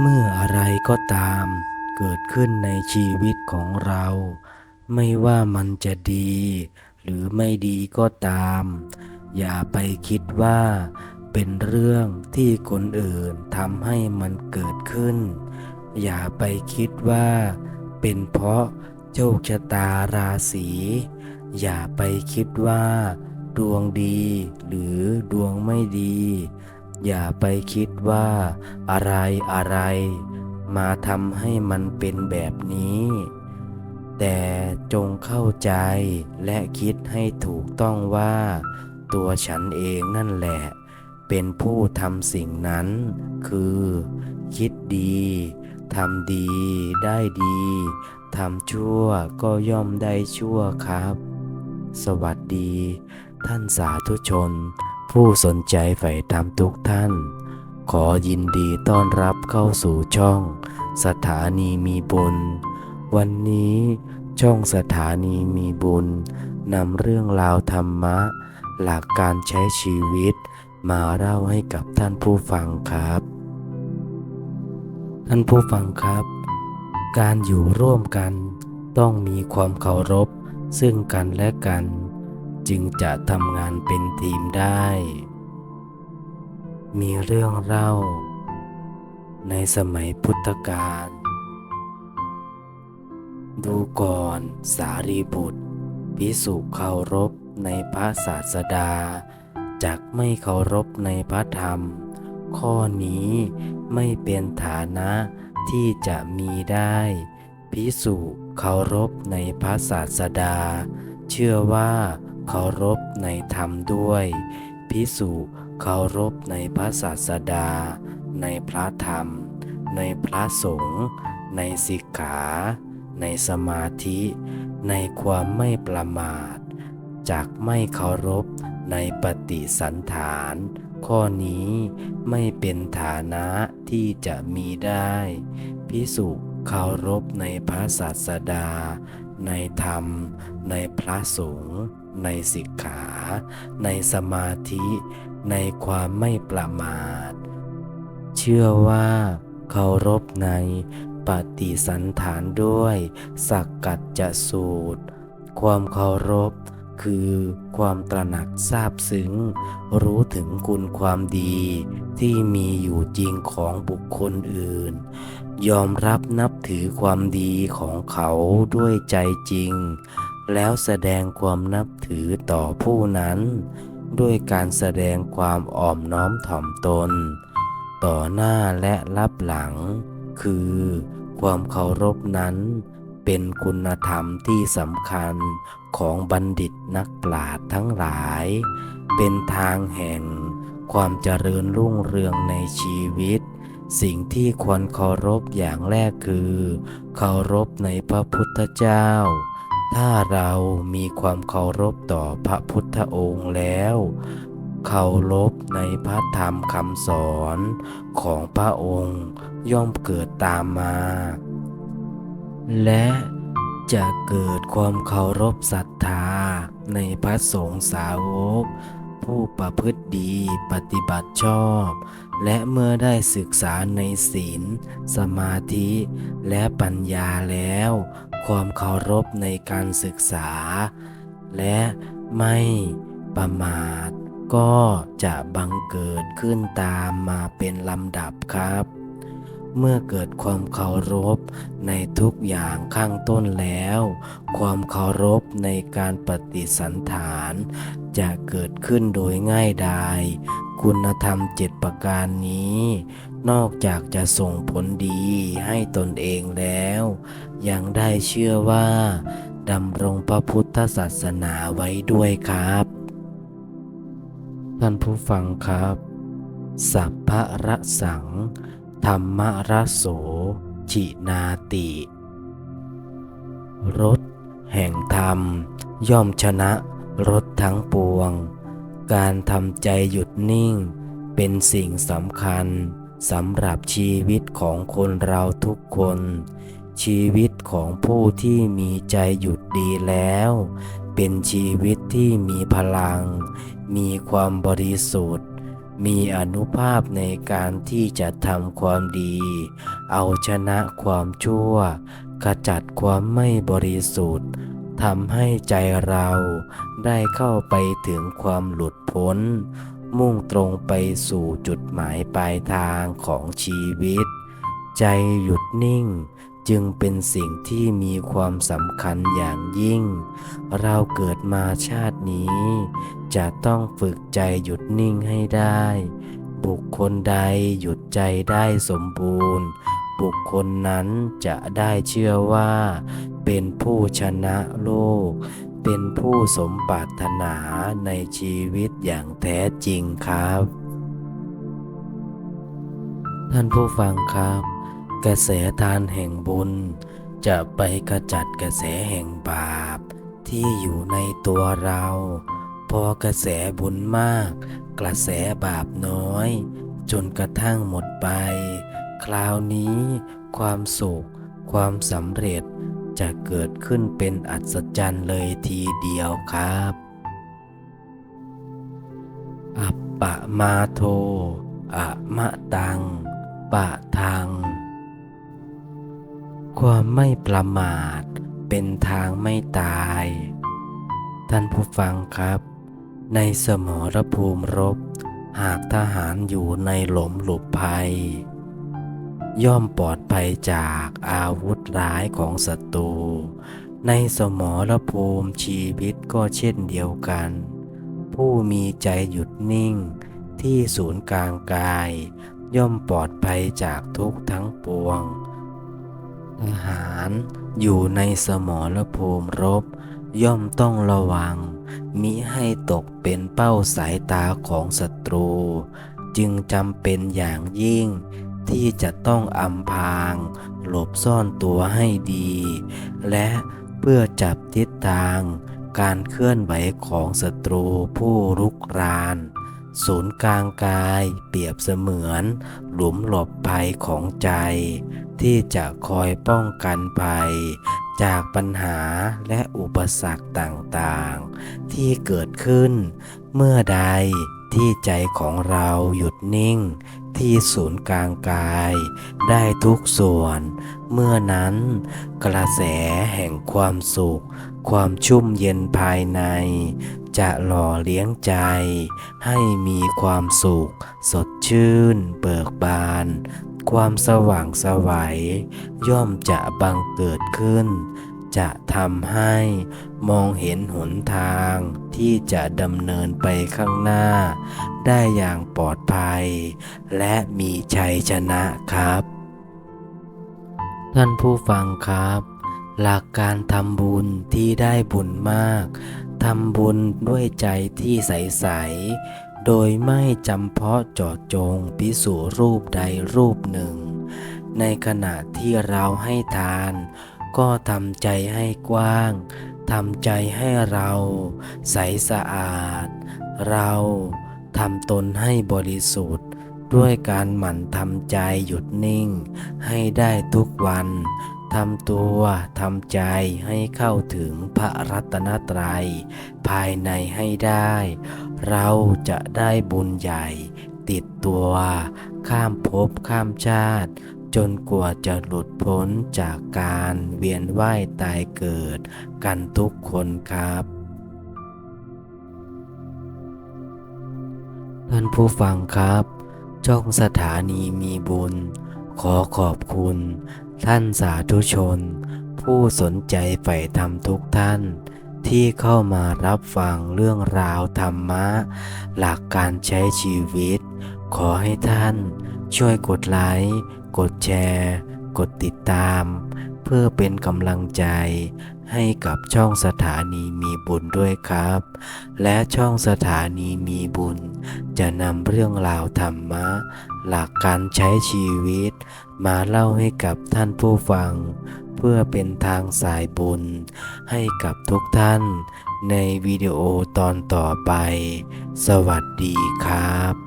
เมื่ออะไรก็ตามเกิดขึ้นในชีวิตของเรา ไม่ว่ามันจะดี หรือไม่ดีก็ตาม อย่าไปคิดว่า เป็นเรื่องที่คนอื่นทำให้มันเกิดขึ้น อย่าไปคิดว่า เป็นเพราะโชคชะตาราศี อย่าไปคิดว่า ดวงดีหรือดวงไม่ดี อย่าไปคิดว่าอะไรอะไร มาทำให้มันเป็นแบบนี้ แต่จงเข้าใจและคิดให้ถูกต้องว่า ตัวฉันเองนั่นแหละ เป็นผู้ทำสิ่งนั้น คือ คิดดีทำดีได้ดีทำชั่วก็ย่อมได้ชั่วครับ สวัสดี ท่านสาธุชน ผู้สนใจใฝ่ธรรมทุกท่าน ขอยินดีต้อนรับเข้าสู่ช่อง สถานีมีบุญ วันนี้ช่องสถานีมีบุญนำเรื่องราวธรรมะ หลักการใช้ชีวิต มาเล่าให้กับท่านผู้ฟังครับ ท่านผู้ฟังครับ การอยู่ร่วมกันต้องมีความเคารพซึ่งกันและกัน จึงจะทำงานเป็นทีมได้ มีเรื่องเล่า ในสมัยพุทธกาลดูก่อนสารีบุตรพิสุเคารพในพระศาสดาจักไม่เคารพในพระธรรม ข้อนี้ไม่เป็นฐานะที่จะมีได้พิสุเคารพในพระศาสดา เชื่อว่า เคารพในธรรมด้วย พิสุเคารพในพระศาสดา ในพระธรรม ในพระสงฆ์ในสิกขา ในสมาธิ ในความไม่ประมาท จากไม่เคารพในปฏิสันฐาน ข้อนี้ไม่เป็นฐานะที่จะมีได้ พิสุเคารพในพระศาสดา ในธรรม ในพระสงฆ์ ในสิกขา ในสมาธิ ในความไม่ประมาท เชื่อว่าเคารพในปฏิสันฐานด้วยสักกัจจะสูตร ความเคารพคือความตระหนักทราบซึ้ง รู้ถึงคุณความดีที่มีอยู่จริงของบุคคลอื่น ยอมรับนับถือความดีของเขาด้วยใจจริง แล้วแสดงความนับถือต่อผู้นั้น ด้วยการแสดงความอ่อมน้อมถ่อมตน ต่อหน้าและรับหลัง คือ ความเคารพนั้น เป็นคุณธรรมที่สำคัญของบัณฑิตนักปราชญ์ทั้งหลาย เป็นทางแห่ง ความเจริญรุ่งเรืองในชีวิตสิ่งที่ควรเคารพอย่างแรกคือ เคารพในพระพุทธเจ้า ถ้าเรามีความเคารพต่อพระพุทธองค์แล้วเคารพในพระธรรมคำสอนของพระองค์ย่อมเกิดตามมา และจะเกิดความเคารพศรัทธาในพระสงฆ์สาวก ผู้ประพฤติดีปฏิบัติชอบ และเมื่อได้ศึกษาในศีล สมาธิ และปัญญาแล้ว ความเคารพในการศึกษา และไม่ประมาทก็จะบังเกิดขึ้นตามมาเป็นลำดับครับ เมื่อเกิดความเคารพในทุกอย่างข้างต้นแล้ว ความเคารพในการปฏิสันฐาน จะเกิดขึ้นโดยง่ายดาย คุณธรรมเจ็ดประการนี้ นอกจากจะส่งผลดีให้ตนเองแล้ว ยังได้เชื่อว่าดำรงพระพุทธศาสนาไว้ด้วยครับ ท่านผู้ฟังครับ สัพพะระสัง ธรรมระโส จินาติ รถแห่งธรรม ย่อมชนะรถทั้งปวง การทำใจหยุดนิ่ง เป็นสิ่งสำคัญสำหรับชีวิตของคนเราทุกคน ชีวิตของผู้ที่มีใจหยุดดีแล้ว เป็นชีวิตที่มีพลัง มีความบริสุทธิ์ มีอนุภาพในการที่จะทำความดี เอาชนะความชั่ว ขจัดความไม่บริสุทธิ์ทำให้ใจเรา ได้เข้าไปถึงความหลุดพ้น มุ่งตรงไปสู่จุดหมายปลายทางของชีวิต ใจหยุดนิ่งจึงเป็นสิ่งที่มีความสำคัญอย่างยิ่ง เราเกิดมาชาตินี้ จะต้องฝึกใจหยุดนิ่งให้ได้ บุคคลใดหยุดใจได้สมบูรณ์ บุคคลนั้นจะได้เชื่อว่า เป็นผู้ชนะโลก เป็นผู้สมปรารถนาในชีวิตอย่างแท้จริงครับ ท่านผู้ฟังครับ กระแสทานแห่งบุญ จะไปขจัดกระแสแห่งบาป ที่อยู่ในตัวเรา พอกระแสบุญมาก กระแสบาปน้อย จนกระทั่งหมดไป คราวนี้ความสุข ความสำเร็จ จะเกิดขึ้นเป็นอัศจรรย์เลยทีเดียวครับ อัปปะมาโทอะมะตัง ปะทังความไม่ประมาทเป็นทางไม่ตาย ท่านผู้ฟังครับ ในสมรภูมิรบ หากทหารอยู่ในหลมหลบภัย ย่อมปลอดภัยจากอาวุธร้ายของศัตรู ในสมรภูมิชีวิตก็เช่นเดียวกัน ผู้มีใจหยุดนิ่ง ที่ศูนย์กลางกาย ย่อมปลอดภัยจากทุกทั้งปวงทหารอยู่ในสมรภูมิรบ ย่อมต้องระวัง มิให้ตกเป็นเป้าสายตาของศัตรู จึงจำเป็นอย่างยิ่ง ที่จะต้องอำพรางหลบซ่อนตัวให้ดี และเพื่อจับทิศทางการเคลื่อนไหวของศัตรูผู้รุกราน ศูนย์กลางกายเปรียบเสมือน หลุมหลบภัยของใจ ที่จะคอยป้องกันภัย จากปัญหาและอุปสรรคต่างๆ ที่เกิดขึ้นเมื่อใดที่ใจของเราหยุดนิ่ง ที่ศูนย์กลางกาย ได้ทุกส่วน เมื่อนั้น กระแสแห่งความสุข ความชุ่มเย็นภายใน จะหล่อเลี้ยงใจ ให้มีความสุข สดชื่น เบิกบาน ความสว่างสวัย ย่อมจะบังเกิดขึ้นจะทำให้มองเห็นหนทางที่จะดำเนินไปข้างหน้า ได้อย่างปลอดภัย และมีชัยชนะครับ ท่านผู้ฟังครับ หลักการทำบุญที่ได้บุญมากทำบุญด้วยใจที่ใสๆโดยไม่จำเพาะเจาะจงพิสูรูปใดรูปหนึ่ง ในขณะที่เราให้ทาน ก็ทำใจให้กว้างทำใจให้เรา ใสสะอาด เรา ทำตนให้บริสุทธิ์ ด้วยการหมั่นทำใจหยุดนิ่ง ให้ได้ทุกวันทำตัวทำใจให้เข้าถึงพระรัตนตรัย ภายในให้ได้ เราจะได้บุญใหญ่ ติดตัวข้ามภพข้ามชาติ จนกว่าจะหลุดพ้นจากการเวียนว่ายตายเกิดกันทุกคนครับ ท่านผู้ฟังครับ ช่องสถานีมีบุญ ขอขอบคุณ ท่านสาธุชน ผู้สนใจใฝ่ธรรมทุกท่าน ที่เข้ามารับฟังเรื่องราวธรรมะ หลักการใช้ชีวิต ขอให้ท่านช่วยกดไลค์ กดแชร์ กดติดตาม เพื่อเป็นกำลังใจให้กับช่องสถานีมีบุญด้วยครับ และช่องสถานีมีบุญ จะนำเรื่องราวธรรมะ หลักการใช้ชีวิต มาเล่าให้กับท่านผู้ฟัง เพื่อเป็นทางสายบุญ ให้กับทุกท่าน ในวิดีโอตอนต่อไป สวัสดีครับ